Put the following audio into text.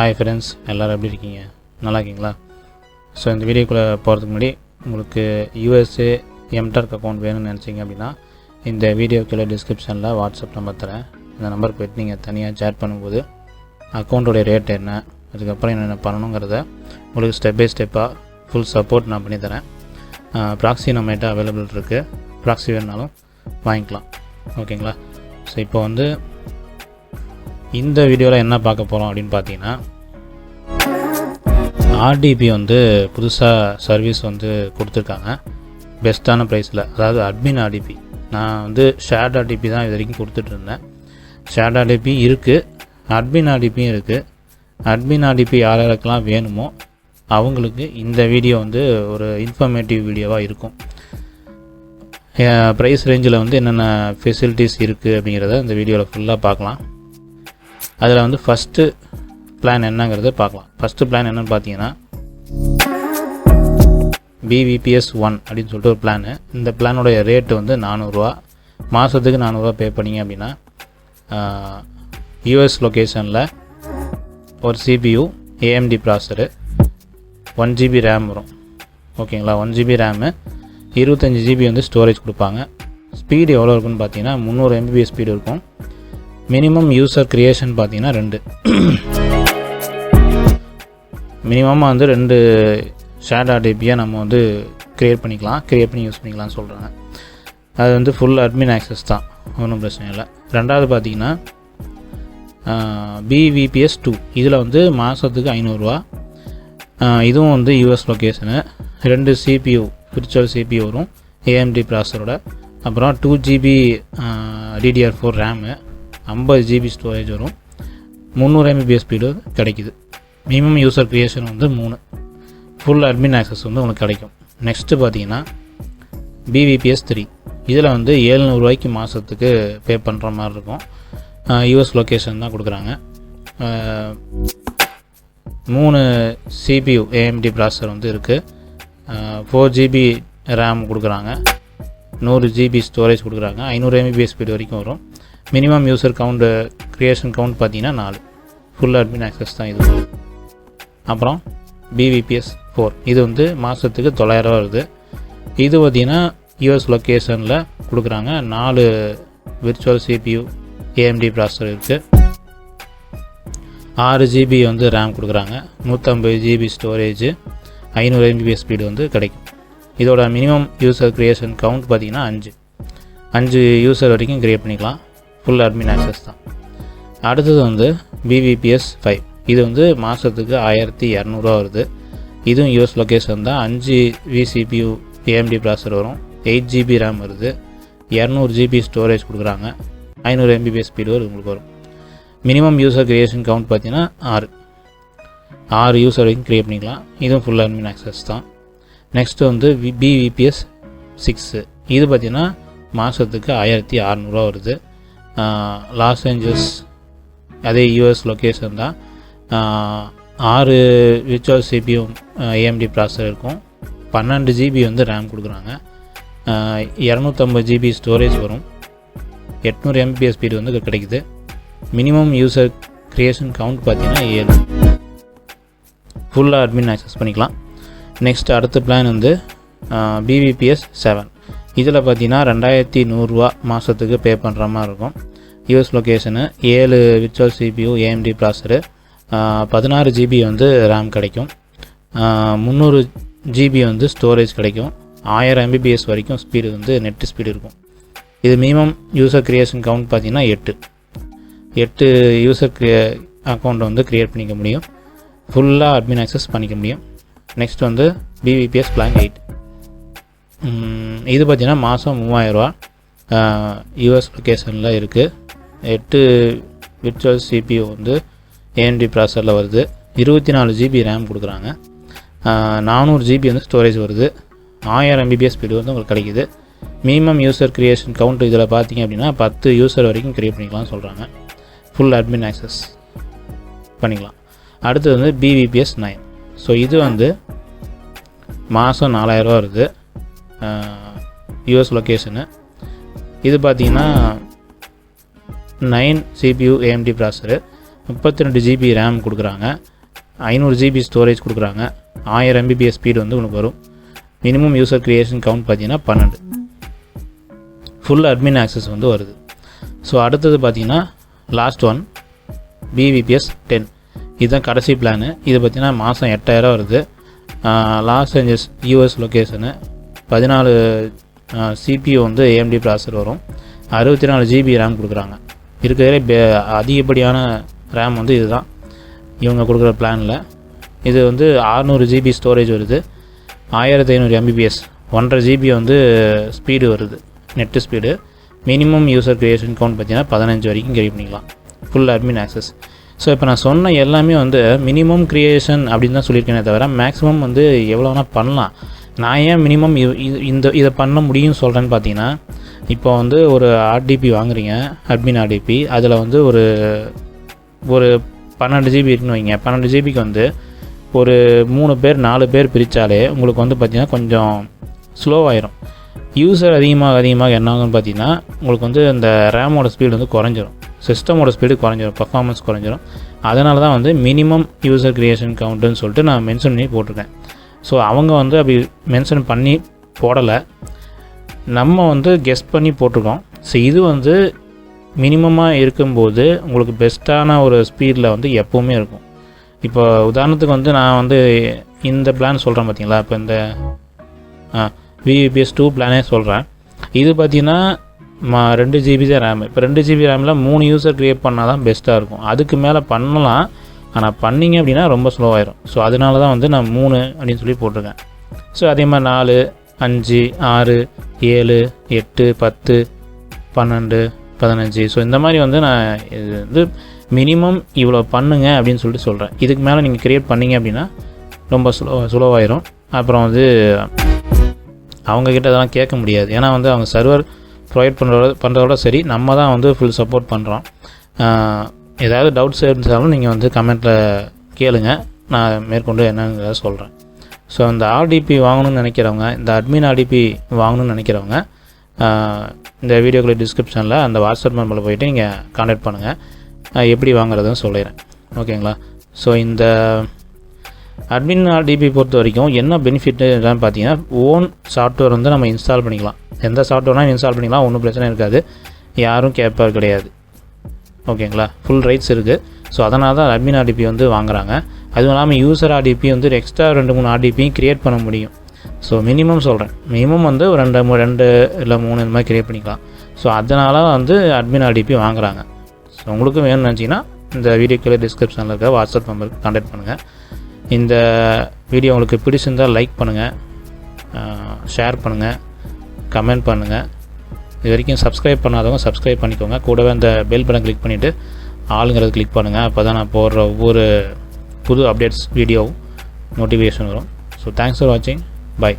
Hi friends எல்லோரும் எப்படி இருக்கீங்க? நல்லா இருக்கீங்களா ஸோ இந்த வீடியோக்குள்ளே போகிறதுக்கு முன்னாடி உங்களுக்கு யூஎஸ்ஏ எம்டர்க் அக்கௌண்ட் வேணும்னு நினச்சிங்க அப்படின்னா இந்த வீடியோ கீழே டிஸ்கிரிப்ஷனில் வாட்ஸ்அப் நம்பர் தரேன். இந்த நம்பர் போய்ட்டு நீங்கள் தனியாக சேட் பண்ணும்போது அக்கௌண்ட்டோடைய ரேட் என்ன அதுக்கப்புறம் என்னென்ன பண்ணணுங்கிறத உங்களுக்கு ஸ்டெப் பை ஸ்டெப்பாக ஃபுல் சப்போர்ட் நான் பண்ணித்தரேன் ப்ராக்ஸி நம்மகிட்ட அவைலபிள் இருக்குது ப்ராக்ஸி வேணுனாலும் வாங்கிக்கலாம். ஓகேங்களா ஸோ இப்போ வந்து இந்த வீடியோவில் என்ன பார்க்க போகிறோம் அப்படின்னு பார்த்தீங்கன்னா ஆர்டிபி வந்து புதுசாக சர்வீஸ் வந்து கொடுத்துருக்காங்க. பெஸ்ட்டான ப்ரைஸில் அதாவது அட்மின் ஆர்டிபி நான் வந்து ஷேர்ட் ஆர்டிபி தான் இது வரைக்கும் கொடுத்துட்டு இருந்தேன். ஷேர்ட் ஆர்டிபி இருக்குது அட்மின் ஆர்டிபியும் இருக்குது அட்மின் ஆர்டிபி யார் யாருக்கெல்லாம் வேணுமோ அவங்களுக்கு இந்த வீடியோ வந்து ஒரு இன்ஃபர்மேட்டிவ் வீடியோவாக இருக்கும். ப்ரைஸ் ரேஞ்சில் வந்து என்னென்ன ஃபெசிலிட்டிஸ் இருக்குது அப்படிங்கிறத இந்த வீடியோவில் ஃபுல்லாக பார்க்கலாம். அதில் வந்து ஃபஸ்ட்டு பிளான் என்னங்கிறத பார்க்கலாம். ஃபஸ்ட்டு பிளான் என்னென்னு பார்த்தீங்கன்னா பிவிபிஎஸ் ஒன் அப்படின்னு சொல்லிட்டு ஒரு பிளானு இந்த பிளானோடைய ரேட்டு வந்து நானூறுரூவா மாதத்துக்கு நானூறுரூவா பே பண்ணிங்க அப்படின்னா யூஎஸ் லொக்கேஷனில் ஒரு CPU AMD processor one GB RAM வரும். ஓகேங்களா? ஒன் ஜிபி ரேமு இருபத்தஞ்சி ஜிபி வந்து ஸ்டோரேஜ் கொடுப்பாங்க. ஸ்பீடு எவ்வளோ இருக்குன்னு பார்த்தீங்கன்னா முந்நூறு எம்பிபிஎஸ் ஸ்பீடு இருக்கும். மினிமம் யூசர் க்ரியேஷன் பார்த்தீங்கன்னா ரெண்டு. மினிமமாக வந்து ரெண்டு ஷேட் ஆர்டிபியாக நம்ம வந்து க்ரியேட் பண்ணிக்கலாம். க்ரியேட் பண்ணி யூஸ் பண்ணிக்கலாம்னு சொல்கிறாங்க அது வந்து ஃபுல் அட்மின் ஆக்சஸ் தான். ஒன்றும் பிரச்சனை இல்லை. ரெண்டாவது பார்த்தீங்கன்னா பிவிபிஎஸ் டூ இதில் வந்து மாதத்துக்கு ஐநூறுரூவா இதுவும் வந்து யூஎஸ் லொக்கேஷனு ரெண்டு சிபியூ விர்ச்சுவல் சிபியூ வரும். ஏஎம்டி ப்ராசரோட அப்புறம் two GB DDR four RAM ஐம்பது ஜிபி ஸ்டோரேஜ் வரும். முந்நூறு எம்பிபிஎஸ் ஸ்பீடு கிடைக்குது. மினிமம் யூசர் க்ரியேஷன் வந்து மூணு. ஃபுல் அட்மின் ஆக்சஸ் வந்து உங்களுக்கு கிடைக்கும். நெக்ஸ்ட்டு பார்த்தீங்கன்னா பிவிபிஎஸ் த்ரீ இதில் வந்து ஏழ்நூறுவாய்க்கு மாதத்துக்கு பே பண்ணுற மாதிரி இருக்கும். யூஎஸ் லொக்கேஷன் தான் கொடுக்குறாங்க. மூணு சிபியூ ஏஎம்டி ப்ராசர் வந்து இருக்குது ஃபோர் ஜிபி ரேம் கொடுக்குறாங்க. நூறு ஜிபி ஸ்டோரேஜ் கொடுக்குறாங்க. ஐநூறு எம்பிபிஎஸ் ஸ்பீடு வரைக்கும் வரும். Minimum user count creation count பார்த்தீங்கன்னா நாலு. ஃபுல் அட்மின் ஆக்சஸ் தான் இது. அப்புறம் பிவிபிஎஸ் ஃபோர் இது வந்து மாதத்துக்கு தொள்ளாயிரரூவா வருது. இது பார்த்திங்கன்னா யூஎஸ் லொக்கேஷனில் கொடுக்குறாங்க. நாலு விர்ச்சுவல் சிபியூ ஏஎம்டி ப்ராசர் இருக்குது ஆறு ஜிபி வந்து ரேம் கொடுக்குறாங்க. நூற்றம்பது ஜிபி ஸ்டோரேஜ் ஐநூறு எம்பிபிஎஸ் ஸ்பீடு வந்து கிடைக்கும். இதோட மினிமம் யூசர் க்ரியேஷன் கவுண்ட் பார்த்திங்கன்னா அஞ்சு. அஞ்சு யூசர் வரைக்கும் க்ரியேட் பண்ணிக்கலாம். ஃபுல் அட்மின் ஆக்சஸ் தான். அடுத்தது வந்து பிவிபிஎஸ் ஃபைவ் இது வந்து மாதத்துக்கு ஆயிரத்தி இரநூறுவா வருது. இதுவும் யூஎஸ் லொக்கேஷன் தான். அஞ்சு விசிபியூ ஏஎம்டி ப்ராசர் வரும். எயிட் ஜிபி ரேம் வருது. இரநூறு ஜிபி ஸ்டோரேஜ் கொடுக்குறாங்க. ஐநூறு எம்பிபிஎஸ் ஸ்பீடு வரும் உங்களுக்கு வரும். மினிமம் யூசர் க்ரியேஷன் கவுண்ட் பார்த்தீங்கன்னா ஆறு. ஆறு யூசர் வரைக்கும் க்ரியேட் பண்ணிக்கலாம். இதுவும் ஃபுல் அட்மின் ஆக்சஸ் தான். நெக்ஸ்ட்டு வந்து வி பிவிபிஎஸ் சிக்ஸு இது பார்த்திங்கன்னா மாதத்துக்கு ஆயிரத்தி அறநூறுவா வருது. லாஸ் ஏஞ்சல்ஸ் அதே யூஎஸ் லொக்கேஷன் தான். ஆறு விர்ச்சுவல் சிபியும் ஏஎம்டி ப்ராசர் இருக்கும். பன்னெண்டு ஜிபி வந்து ரேம் கொடுக்குறாங்க. இரநூத்தம்பது ஜிபி ஸ்டோரேஜ் வரும். எட்நூறு எம்பிபிஎஸ் ஸ்பீடு வந்து கிடைக்குது. மினிமம் யூசர் க்ரியேஷன் கவுண்ட் பார்த்தீங்கன்னா ஏழு. ஃபுல்லாக அட்மின் ஆக்சஸ் பண்ணிக்கலாம். நெக்ஸ்ட் அடுத்த பிளான் வந்து பிவிபிஎஸ் செவன் இதில் பார்த்தீங்கன்னா ரெண்டாயிரத்தி நூறுரூவா மாதத்துக்கு பே பண்ணுற மாதிரி இருக்கும். யூஎஸ் லொக்கேஷனு ஏழு விர்ச்சுவல் சிபியூ ஏஎம்டி ப்ராசரு பதினாறு ஜிபி வந்து ரேம் கிடைக்கும். முந்நூறு ஜிபி வந்து ஸ்டோரேஜ் கிடைக்கும். ஆயிரம் எம்பிபிஎஸ் வரைக்கும் ஸ்பீடு வந்து நெட்டு ஸ்பீடு இருக்கும். இது மினிமம் யூசர் க்ரியேஷன் கவுண்ட் பார்த்தீங்கன்னா எட்டு. எட்டு யூசர் அக்கௌண்ட் வந்து க்ரியேட் பண்ணிக்க முடியும். ஃபுல்லாக அட்மின் ஆக்சஸ் பண்ணிக்க முடியும். நெக்ஸ்ட் வந்து பிவிபிஎஸ் பிளான் எயிட் இது பார்த்திங்கன்னா மாதம் மூவாயிரரூவா யூஎஸ் லொக்கேஷனில் இருக்குது எட்டு விர்ச்சுவல் சிபியூ வந்து ஏஎம்டி ப்ராசரில் வருது. இருபத்தி நாலு ஜிபி ரேம் கொடுக்குறாங்க. நானூறு ஜிபி வந்து ஸ்டோரேஜ் வருது. ஆயிரம் எம்பிபிஎஸ் ஸ்பீடு வந்து உங்களுக்கு கிடைக்குது. மினிமம் யூசர் க்ரியேஷன் கவுண்ட் இதில் பார்த்தீங்க அப்படின்னா பத்து யூசர் வரைக்கும் க்ரியேட் பண்ணிக்கலாம் சொல்கிறாங்க ஃபுல் அட்மின் ஆக்சஸ் பண்ணிக்கலாம். அடுத்தது வந்து பிவிபிஎஸ் நைன் ஸோ இது வந்து மாதம் நாலாயிரரூவா வருது. யூஎஸ் லொக்கேஷனு இது பார்த்தீங்கன்னா நைன் சிபியூ ஏஎம்டி ப்ராசரு முப்பத்தி ரெண்டு ஜிபி ரேம் கொடுக்குறாங்க. ஐநூறு ஜிபி ஸ்டோரேஜ் கொடுக்குறாங்க. ஆயிரம் எம்பிபிஎஸ் ஸ்பீடு வந்து உனக்கு வரும். மினிமம் யூசர் கிரியேஷன் கவுண்ட் பார்த்தீங்கன்னா பன்னெண்டு. ஃபுல் அட்மின் ஆக்சஸ் வந்து வருது. ஸோ அடுத்தது பார்த்தீங்கன்னா லாஸ்ட் ஒன் பிவிபிஎஸ் டென் இதுதான் கடைசி பிளானு இது பார்த்திங்கன்னா மாதம் எட்டாயிரம் வருது. லாஸ் ஏஞ்சல்ஸ் யூஎஸ் லொக்கேஷனு பதினாலு சிபியூ வந்து ஏஎம்டி ப்ராசர் வரும். அறுபத்தி நாலு ஜிபி ரேம் கொடுக்குறாங்க. இருக்கிறதுலே பே அதிகப்படியான ரேம் வந்து இதுதான். இவங்க கொடுக்குற பிளானில் இது வந்து 600 ஜிபி ஸ்டோரேஜ் வருது. ஆயிரத்தி ஐநூறு எம்பிபிஎஸ் ஒன்றரை ஜிபி வந்து ஸ்பீடு வருது. Net speed minimum user creation count பார்த்தீங்கன்னா பதினஞ்சு வரைக்கும் கிரியேட் பண்ணிக்கலாம். ஃபுல் அட்மின் ஆக்சஸ் ஸோ இப்போ நான் சொன்ன எல்லாமே வந்து மினிமம் க்ரியேஷன் அப்படின்னு தான் சொல்லியிருக்கேனே தவிர மேக்ஸிமம் வந்து எவ்வளோ வேணால் பண்ணலாம். நான் ஏன் மினிமம் இந்த இதை பண்ண முடியும்னு சொல்கிறேன்னு பார்த்தீங்கன்னா இப்போ வந்து ஒரு ஆர்டிபி வாங்குறீங்க அட்மின் ஆர்டிபி அதில் வந்து ஒரு ஒரு பன்னெண்டு ஜிபி இருக்குன்னு வைங்க. பன்னெண்டு ஜிபிக்கு வந்து ஒரு மூணு பேர் நாலு பேர் பிரித்தாலே உங்களுக்கு வந்து பார்த்திங்கன்னா கொஞ்சம் ஸ்லோவாயிரும் யூசர் அதிகமாக அதிகமாக என்ன ஆகும்னு பார்த்தீங்கன்னா உங்களுக்கு வந்து இந்த ரேமோட ஸ்பீடு வந்து குறைஞ்சிரும். சிஸ்டமோட ஸ்பீடு குறைஞ்சிரும் பர்ஃபார்மன்ஸ் குறைஞ்சிரும். அதனால தான் வந்து மினிமம் யூசர் கிரியேஷன் கவுண்ட்டுன்னு சொல்லிட்டு நான் மென்ஷன் பண்ணி போட்டிருக்கேன். ஸோ அவங்க வந்து அப்படி மென்ஷன் பண்ணி போடலை. நம்ம வந்து கெஸ் பண்ணி போட்டிருக்கோம். ஸோ இது வந்து மினிமமாக இருக்கும்போது உங்களுக்கு பெஸ்ட்டான ஒரு ஸ்பீடில் வந்து எப்போவுமே இருக்கும். இப்போ உதாரணத்துக்கு வந்து நான் வந்து இந்த பிளான் சொல்கிறேன் பார்த்தீங்களா? இப்போ இந்த விபிஎஸ் டூ பிளானே சொல்கிறேன் இது பார்த்தீங்கன்னா மா ரெண்டு ஜிபி தான் ரேம் இப்போ ரெண்டு ஜிபி ரேமில் மூணு யூஸர் க்ரியேட் பண்ணால் தான் பெஸ்ட்டாக இருக்கும். அதுக்கு மேலே பண்ணலாம். ஆனால் பண்ணீங்க அப்படின்னா ரொம்ப ஸ்லோவாயிரும் ஸோ அதனால தான் வந்து நான் மூணு அப்படின்னு சொல்லி போட்டிருக்கேன். ஸோ அதே மாதிரி நாலு அஞ்சு ஆறு ஏழு எட்டு பத்து பன்னெண்டு பதினஞ்சு. ஸோ இந்த மாதிரி வந்து நான் இது வந்து மினிமம் இவ்வளோ பண்ணுங்க அப்படின்னு சொல்லிட்டு சொல்கிறேன் இதுக்கு மேலே நீங்கள் க்ரியேட் பண்ணீங்க அப்படின்னா ரொம்ப ஸ்லோ ஸ்லோவாயிரும் அப்புறம் வந்து அவங்கக்கிட்ட அதெல்லாம் கேட்க முடியாது. ஏன்னா வந்து அவங்க சர்வர் ப்ரொவைட் பண்ணுறத பண்ணுறதோட சரி நம்ம தான் வந்து ஃபுல் சப்போர்ட் பண்ணுறோம் ஏதாவது டவுட்ஸ் இருந்தாலும் நீங்கள் வந்து கமெண்ட்டில் கேளுங்க. நான் மேற்கொண்டு என்னங்கிறத சொல்கிறேன் ஸோ இந்த ஆர்டிபி வாங்கணும்னு நினைக்கிறவங்க இந்த அட்மின் ஆர்டிபி வாங்கணும்னு நினைக்கிறவங்க இந்த வீடியோக்குள்ள டிஸ்கிரிப்ஷனில் அந்த வாட்ஸ்அப் நம்பரில் போயிட்டு நீங்கள் காண்டாக்ட் பண்ணுங்கள் எப்படி வாங்குறதுன்னு சொல்லிடுறேன். ஓகேங்களா? ஸோ இந்த அட்மின் ஆர்டிபி பொறுத்த வரைக்கும் என்ன பெனிஃபிட் என்னன்னு பார்த்தீங்கன்னா ஓன் சாஃப்ட்வேர் வந்து நம்ம இன்ஸ்டால் பண்ணிக்கலாம். எந்த சாஃப்ட்வேர்னால் இன்ஸ்டால் பண்ணிக்கலாம் ஒன்றும் பிரச்சனை இருக்காது. யாரும் கேட்பார் கிடையாது. ஓகேங்களா? ஃபுல் ரைட்ஸ் இருக்குது ஸோ அதனால தான் அட்மின் ஆர்டிபி வந்து வாங்குறாங்க. அதுவும் இல்லாமல் யூசர் ஆர்டிபி வந்து எக்ஸ்ட்ரா ரெண்டு மூணு ஆர்டிபியும் க்ரியேட் பண்ண முடியும். ஸோ மினிமம் சொல்கிறேன் மினிமம் வந்து ஒரு ரெண்டு ரெண்டு இல்லை மூணு இந்த மாதிரி க்ரியேட் பண்ணிக்கலாம். ஸோ அதனால வந்து அட்மின் ஆர்டிபி வாங்குறாங்க. ஸோ உங்களுக்கும் வேணும்னு நினச்சிங்கன்னா இந்த வீடியோக்குள்ளே டிஸ்கிரிப்ஷனில் இருக்க வாட்ஸ்அப் நம்பருக்கு கான்டாக்ட் பண்ணுங்கள் இந்த வீடியோ உங்களுக்கு பிடிச்சிருந்தால் லைக் பண்ணுங்கள் ஷேர் பண்ணுங்கள் கமெண்ட் பண்ணுங்கள் இது வரைக்கும் சப்ஸ்கிரைப் பண்ணாதவங்க சப்ஸ்கிரைப் பண்ணிக்கோங்க. கூடவே அந்த பெல் பட்டன் கிளிக் பண்ணிவிட்டு ஆளுங்கிறது கிளிக் பண்ணுங்கள் அப்போ தான் நான் போடுற ஒவ்வொரு புது அப்டேட்ஸ் வீடியோவும் நோட்டிஃபிகேஷன் வரும். ஸோ தேங்க்ஸ் ஃபார் வாட்சிங் பை